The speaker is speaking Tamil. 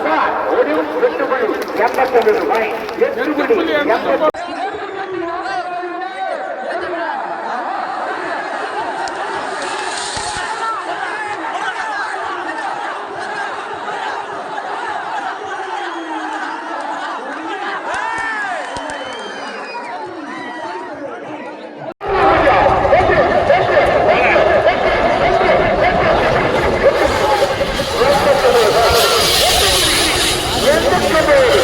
சார் ஒரு எட்டு புள்ளி. எண்பத்தொன்று দেবে